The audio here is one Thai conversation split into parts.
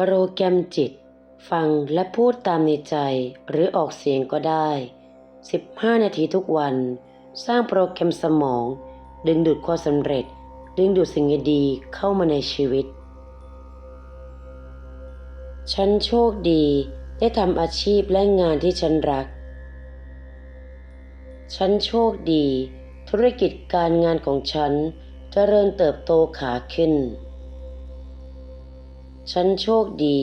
โปรแกรมจิต ฟังและพูดตามในใจหรือออกเสียงก็ได้ 15 นาทีทุกวัน สร้างโปรแกรมสมอง ดึงดูดความสำเร็จ ดึงดูดสิ่งดีๆเข้ามาในชีวิต ฉันโชคดีได้ทำอาชีพและงานที่ฉันรัก ฉันโชคดี ธุรกิจการงานของฉันเจริญเติบโตขาขึ้น ฉันโชคดี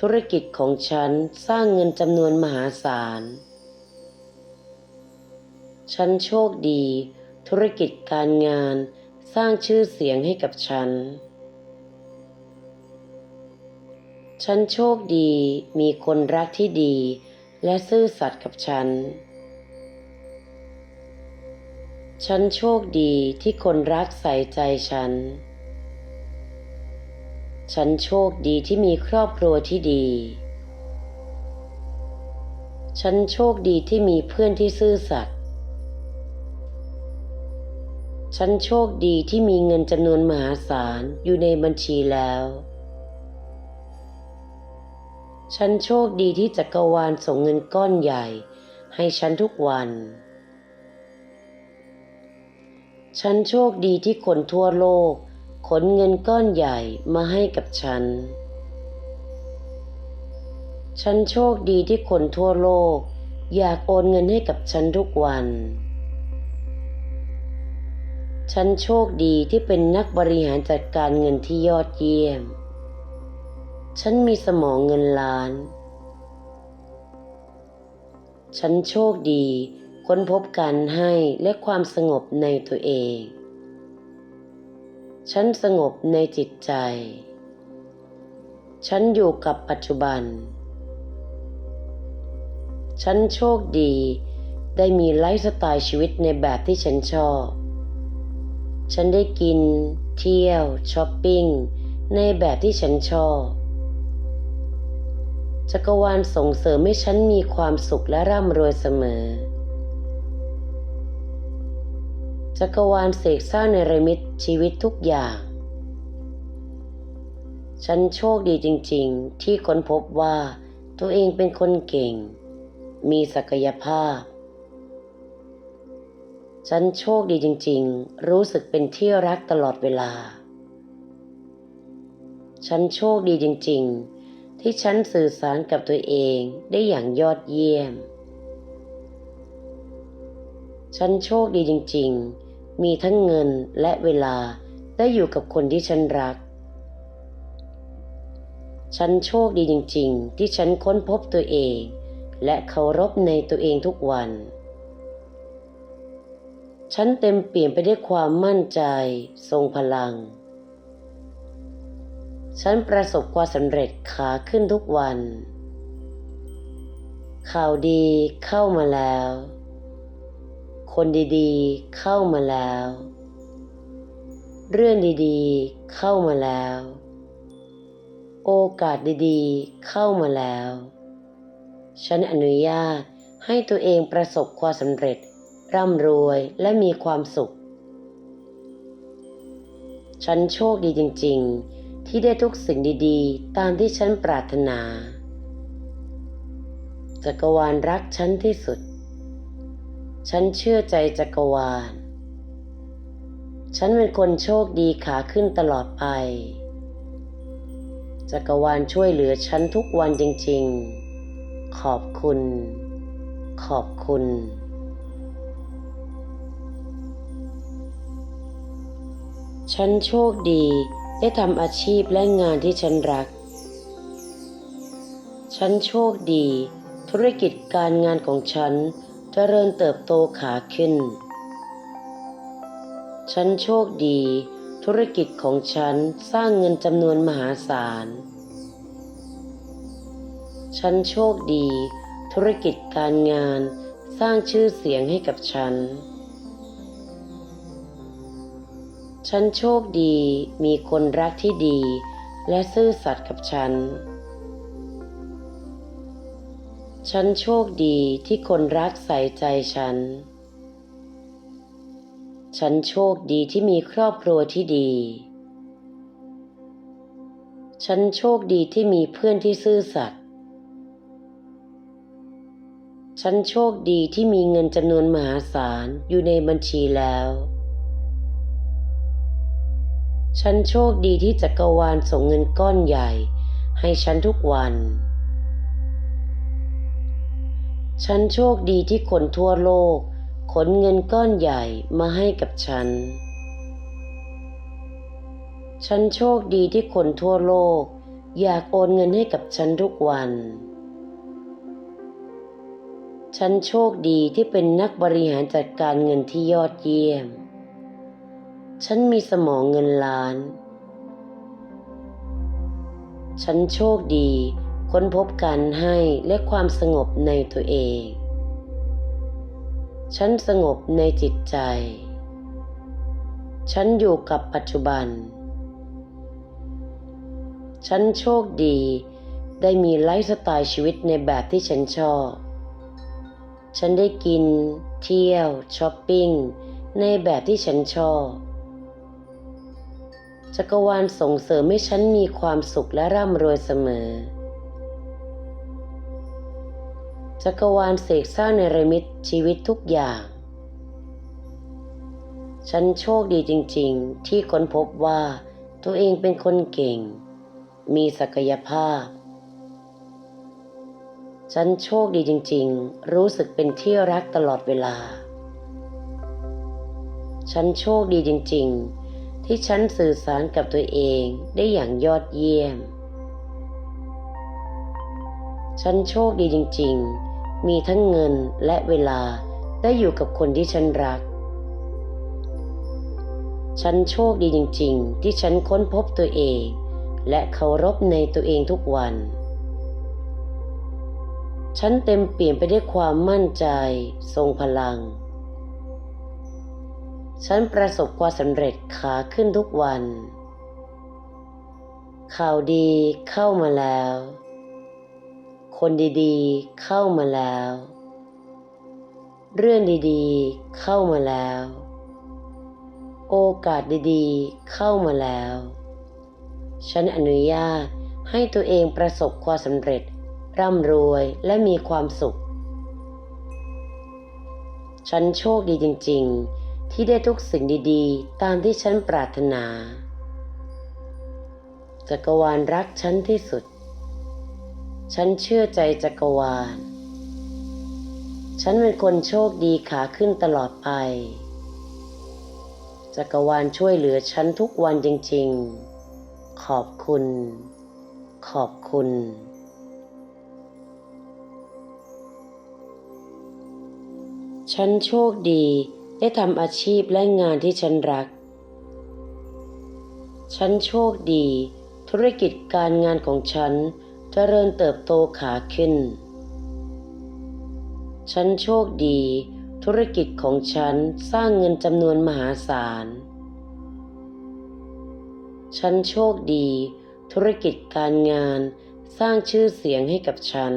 ธุรกิจของฉันสร้างเงินจำนวนมหาศาล ฉันโชคดี ธุรกิจการงานสร้างชื่อเสียงให้กับฉัน ฉันโชคดีมีคนรักที่ดี และซื่อสัตย์กับฉัน ฉันโชคดีที่คนรักใส่ใจฉัน ฉันโชคดีที่มีครอบครัวที่ดี ฉันโชคดีที่มีเพื่อนที่ซื่อสัตย์ ฉันโชคดีที่มีเงินจำนวนมหาศาลอยู่ในบัญชีแล้ว ฉันโชคดีที่จักรวาลส่งเงินก้อนใหญ่ ให้ฉันทุกวัน ฉันโชคดีที่คนทั่วโลก ขนเงินก้อนใหญ่มาให้กับฉัน ฉันโชคดีที่คนทั่วโลก อยากโอนเงินให้กับฉันทุกวัน ฉันโชคดีที่เป็นนักบริหารจัดการเงินที่ยอดเยี่ยม ฉันมีสมองเงินล้าน ฉันโชคดีค้นพบการให้และความสงบในตัวเอง ฉันสงบในจิตใจ ฉันอยู่กับปัจจุบัน ฉันโชคดี ได้มีไลฟ์สไตล์ชีวิตในแบบที่ฉันชอบ ฉันได้กิน เที่ยวช้อปปิ้ง ในแบบที่ฉันชอบ จักรวาลส่งเสริมให้ฉันมีความสุขและร่ำรวยเสมอ จักรวาลเสกสร้างในระมิตชีวิตทุกอย่าง ฉันโชคดีจริงๆ ที่ค้นพบว่าตัวเองเป็นคนเก่ง มีศักยภาพ ฉันโชคดีจริงๆ รู้สึกเป็นที่รักตลอดเวลา ฉันโชคดีจริงๆ ที่ฉันสื่อสารกับตัวเองได้อย่างยอดเยี่ยม ฉันโชคดีจริงๆ มีทั้งเงินและเวลาได้อยู่กับคนที่ฉันรัก ฉันโชคดีจริง ๆ ที่ฉันค้นพบตัวเอง และเคารพในตัวเองทุกวัน ฉันเต็มเปลี่ยมไปด้วยความมั่นใจ ทรงพลัง ฉันประสบความสำเร็จขาขึ้นทุกวัน ข่าวดีเข้ามาแล้ว คนดีๆ เข้ามาแล้ว เรื่องดีๆ เข้ามาแล้ว โอกาสดีๆ เข้ามาแล้ว ฉันอนุญาตให้ตัวเองประสบความสำเร็จ ร่ำรวยและมีความสุข ฉันโชคดีจริง ๆ ที่ได้ทุกสิ่งดีๆ ตามที่ฉันปรารถนาจักรวาลรักฉันที่สุด ฉันเชื่อใจจักรวาล ฉันเป็นคนโชคดีขาขึ้นตลอดไป จักรวาลช่วยเหลือฉันทุกวันจริง ๆ ขอบคุณ ขอบคุณ ฉันโชคดีได้ทำอาชีพและงานที่ฉันรัก ฉันโชคดี ธุรกิจการงานของฉัน เจริญเติบโตขาขึ้น ฉันโชคดี ธุรกิจของฉันสร้างเงินจำนวนมหาศาล ฉันโชคดี ธุรกิจการงานสร้างชื่อเสียงให้กับฉัน ฉันโชคดีมีคนรักที่ดี และซื่อสัตย์กับฉัน ฉันโชคดีที่คนรักใส่ใจฉัน ฉันโชคดีที่มีครอบครัวที่ดี ฉันโชคดีที่มีเพื่อนที่ซื่อสัตย์ ฉันโชคดีที่มีเงินจำนวนมหาศาลอยู่ในบัญชีแล้ว ฉันโชคดีที่จักรวาลส่งเงินก้อนใหญ่ให้ฉันทุกวัน ฉันโชคดีที่คนทั่วโลก ขนเงินก้อนใหญ่มาให้กับฉัน ฉันโชคดีที่คนทั่วโลก อยากโอนเงินให้กับฉันทุกวัน ฉันโชคดีที่เป็นนักบริหารจัดการเงินที่ยอดเยี่ยม ฉันมีสมองเงินล้าน ฉันโชคดี ค้นพบการให้และความสงบในตัวเอง ฉันสงบในจิตใจ ฉันอยู่กับปัจจุบัน ฉันโชคดีได้มีไลฟ์สไตล์ชีวิตในแบบที่ฉันชอบ ฉันได้กิน เที่ยว ช้อปปิ้ง ในแบบที่ฉันชอบจักรวาลส่งเสริมให้ฉันมีความสุขและร่ำรวยเสมอ จักรวาลเสกสร้างในระมิตชีวิตทุกอย่าง ฉันโชคดีจริงๆ ที่ค้นพบว่าตัวเองเป็นคนเก่ง มีศักยภาพ ฉันโชคดีจริงๆ รู้สึกเป็นที่รักตลอดเวลา ฉันโชคดีจริงๆ ที่ฉันสื่อสารกับตัวเองได้อย่างยอดเยี่ยมฉันโชคดีจริง ๆ มีทั้งเงินและเวลาได้อยู่กับคนที่ฉันรัก ฉันโชคดีจริง ๆ ที่ฉันค้นพบตัวเอง และเคารพในตัวเองทุกวัน ฉันเต็มเปลี่ยมไปด้วยความมั่นใจ ทรงพลัง ฉันประสบความสำเร็จขาขึ้นทุกวัน ข่าวดีเข้ามาแล้ว คนดีๆ เข้ามาแล้ว เรื่องดีๆ เข้ามาแล้ว โอกาสดีๆ เข้ามาแล้ว ฉันอนุญาตให้ตัวเองประสบความสำเร็จ ร่ำรวยและมีความสุข ฉันโชคดีจริง ๆ ที่ได้ทุกสิ่งดีๆ ตามที่ฉันปรารถนาจักรวาลรักฉันที่สุด ฉันเชื่อใจจักรวาล ฉันเป็นคนโชคดีขาขึ้นตลอดไป จักรวาลช่วยเหลือฉันทุกวันจริง ๆ ขอบคุณ ขอบคุณ ฉันโชคดีได้ทำอาชีพและงานที่ฉันรัก ฉันโชคดี ธุรกิจการงานของฉัน เจริญเติบโตขาขึ้น ฉันโชคดี ธุรกิจของฉันสร้างเงินจำนวนมหาศาล ฉันโชคดี ธุรกิจการงานสร้างชื่อเสียงให้กับฉัน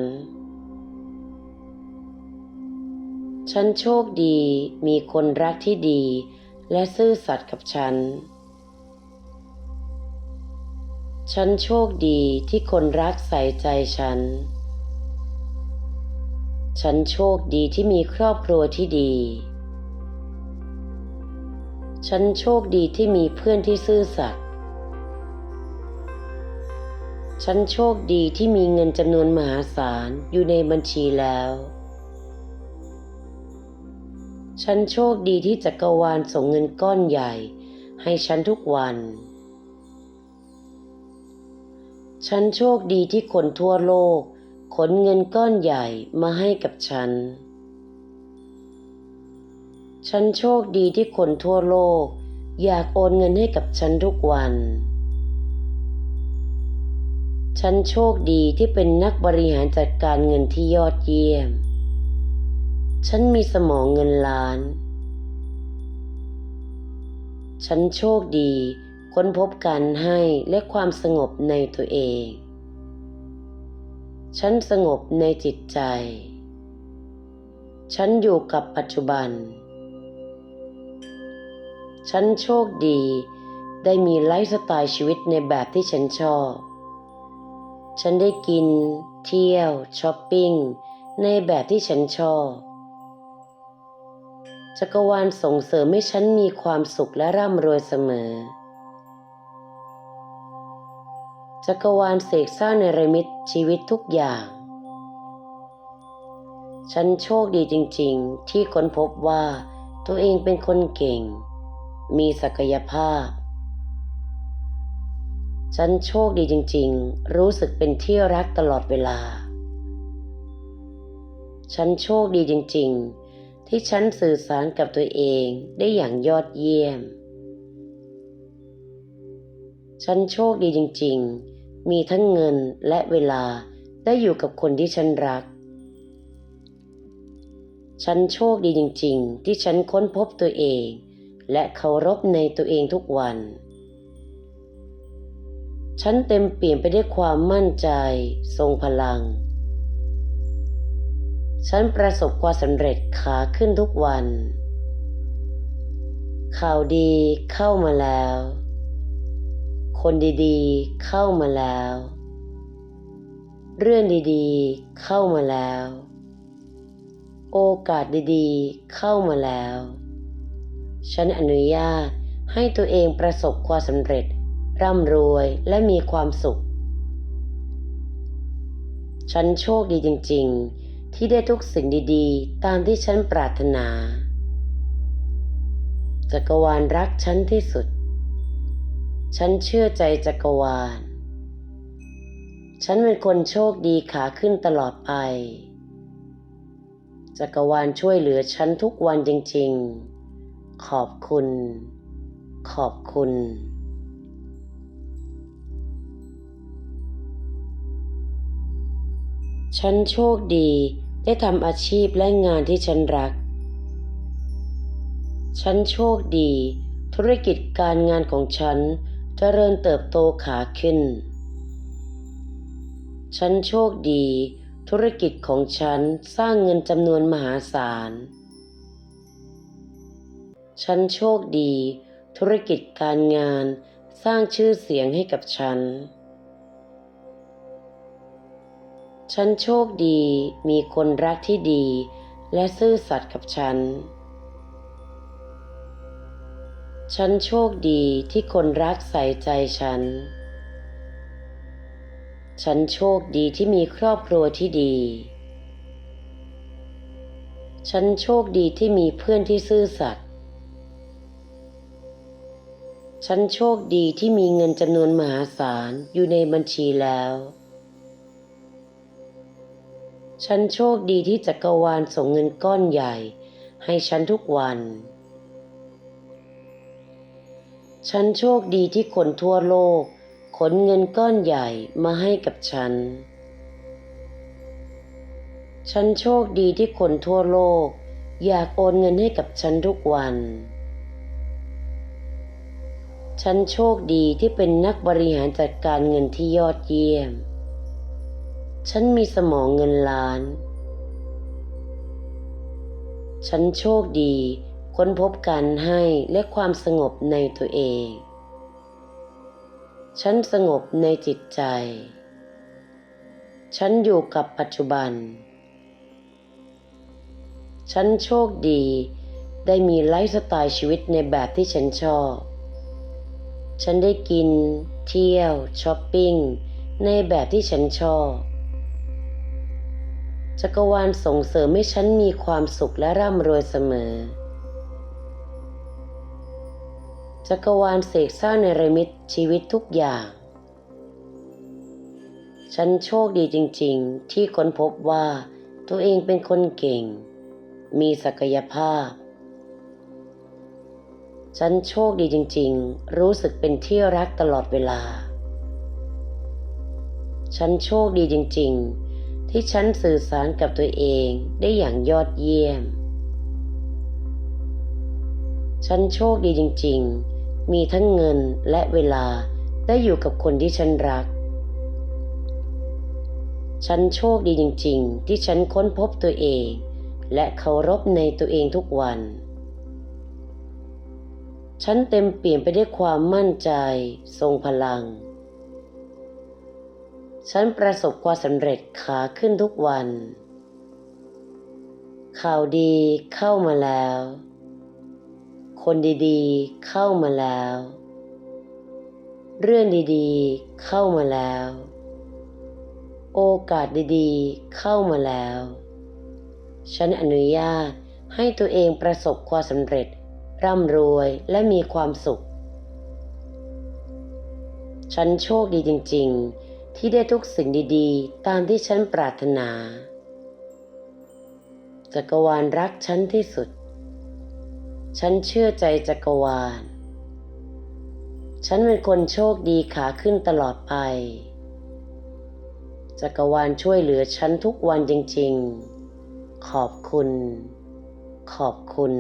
ฉันโชคดีมีคนรักที่ดีและซื่อสัตย์กับฉัน ฉันโชคดีที่คนรักใส่ใจฉัน ฉันโชคดีที่มีครอบครัวที่ดี ฉันโชคดีที่มีเพื่อนที่ซื่อสัตย์ ฉันโชคดีที่มีเงินจำนวนมหาศาลอยู่ในบัญชีแล้ว ฉันโชคดีที่จักรวาลส่งเงินก้อนใหญ่ให้ฉันทุกวัน ฉันโชคดีที่คนทั่วโลก ขนเงินก้อนใหญ่มาให้กับฉัน ฉันโชคดีที่คนทั่วโลก อยากโอนเงินให้กับฉันทุกวัน ฉันโชคดีที่เป็นนักบริหารจัดการเงินที่ยอดเยี่ยม ฉันมีสมองเงินล้าน ฉันโชคดี ค้นพบการให้และความสงบในตัวเอง ฉันสงบในจิตใจ ฉันอยู่กับปัจจุบัน ฉันโชคดีได้มีไลฟ์สไตล์ชีวิตในแบบที่ฉันชอบ ฉันได้กิน เที่ยว ช้อปปิ้ง ในแบบที่ฉันชอบจักรวาลส่งเสริมให้ฉันมีความสุขและร่ำรวยเสมอ จักรวาลเสกสร้างในระมิตชีวิตทุกอย่าง ฉันโชคดีจริงๆ ที่ค้นพบว่าตัวเองเป็นคนเก่ง มีศักยภาพ ฉันโชคดีจริงๆ รู้สึกเป็นที่รักตลอดเวลา ฉันโชคดีจริงๆ ที่ฉันสื่อสารกับตัวเองได้อย่างยอดเยี่ยม ฉันโชคดีจริงๆ มีทั้งเงินและเวลาได้อยู่กับคนที่ฉันรัก ฉันโชคดีจริง ๆ ที่ฉันค้นพบตัวเอง และเคารพในตัวเองทุกวัน ฉันเต็มเปลี่ยมไปด้วยความมั่นใจ ทรงพลัง ฉันประสบความสำเร็จขาขึ้นทุกวัน ข่าวดีเข้ามาแล้ว คนดีๆ เข้ามาแล้ว เรื่องดีๆ เข้ามาแล้ว โอกาสดีๆ เข้ามาแล้ว ฉันอนุญาตให้ตัวเองประสบความสำเร็จ ร่ำรวยและมีความสุข ฉันโชคดีจริง ๆ ที่ได้ทุกสิ่งดีๆ ตามที่ฉันปรารถนาจักรวาลรักฉันที่สุด ฉันเชื่อใจจักรวาล ฉันเป็นคนโชคดีขาขึ้นตลอดไป จักรวาลช่วยเหลือฉันทุกวันจริง ๆ ขอบคุณ ขอบคุณฉันโชคดีได้ทำอาชีพและงานที่ฉันรัก ฉันโชคดี ธุรกิจการงานของฉัน เจริญเติบโตขาขึ้น ฉันโชคดี ธุรกิจของฉันสร้างเงินจำนวนมหาศาล ฉันโชคดี ธุรกิจการงานสร้างชื่อเสียงให้กับฉัน ฉันโชคดีมีคนรักที่ดีและซื่อสัตย์กับฉัน ฉันโชคดีที่คนรักใส่ใจฉัน ฉันโชคดีที่มีครอบครัวที่ดี ฉันโชคดีที่มีเพื่อนที่ซื่อสัตย์ ฉันโชคดีที่มีเงินจำนวนมหาศาลอยู่ในบัญชีแล้ว ฉันโชคดีที่จักรวาลส่งเงินก้อนใหญ่ให้ฉันทุกวัน ฉันโชคดีที่คนทั่วโลก ขนเงินก้อนใหญ่มาให้กับฉัน ฉันโชคดีที่คนทั่วโลก อยากโอนเงินให้กับฉันทุกวัน ฉันโชคดีที่เป็นนักบริหารจัดการเงินที่ยอดเยี่ยม ฉันมีสมองเงินล้าน ฉันโชคดี ค้นพบการให้และความสงบในตัวเอง ฉันสงบในจิตใจ ฉันอยู่กับปัจจุบัน ฉันโชคดีได้มีไลฟ์สไตล์ชีวิตในแบบที่ฉันชอบ ฉันได้กิน เที่ยวช้อปปิ้ง ในแบบที่ฉันชอบ จักรวาลส่งเสริมให้ฉันมีความสุขและร่ำรวยเสมอ จักรวาลเสกสร้างในระมิตชีวิตทุกอย่าง ฉันโชคดีจริงๆ ที่ค้นพบว่าตัวเองเป็นคนเก่ง มีศักยภาพ ฉันโชคดีจริงๆ รู้สึกเป็นที่รักตลอดเวลา ฉันโชคดีจริงๆ ที่ฉันสื่อสารกับตัวเองได้อย่างยอดเยี่ยม ฉันโชคดีจริงๆ มีทั้งเงินและเวลาได้อยู่กับคนที่ฉันรัก ฉันโชคดีจริง ๆ ที่ฉันค้นพบตัวเอง และเคารพในตัวเองทุกวัน ฉันเต็มเปลี่ยมไปด้วยความมั่นใจ ทรงพลัง ฉันประสบความสำเร็จขาขึ้นทุกวัน ข่าวดีเข้ามาแล้ว คนดีๆ เข้ามาแล้ว เรื่องดีๆ เข้ามาแล้ว โอกาสดีๆ เข้ามาแล้ว ฉันอนุญาตให้ตัวเองประสบความสำเร็จ ร่ำรวยและมีความสุข ฉันโชคดีจริง ๆ ที่ได้ทุกสิ่งดีๆ ตามที่ฉันปรารถนาจักรวาลรักฉันที่สุด ฉันเชื่อใจจักรวาล ฉันเป็นคนโชคดีขาขึ้นตลอดไป จักรวาลช่วยเหลือฉันทุกวันจริงๆ ขอบคุณ ขอบคุณ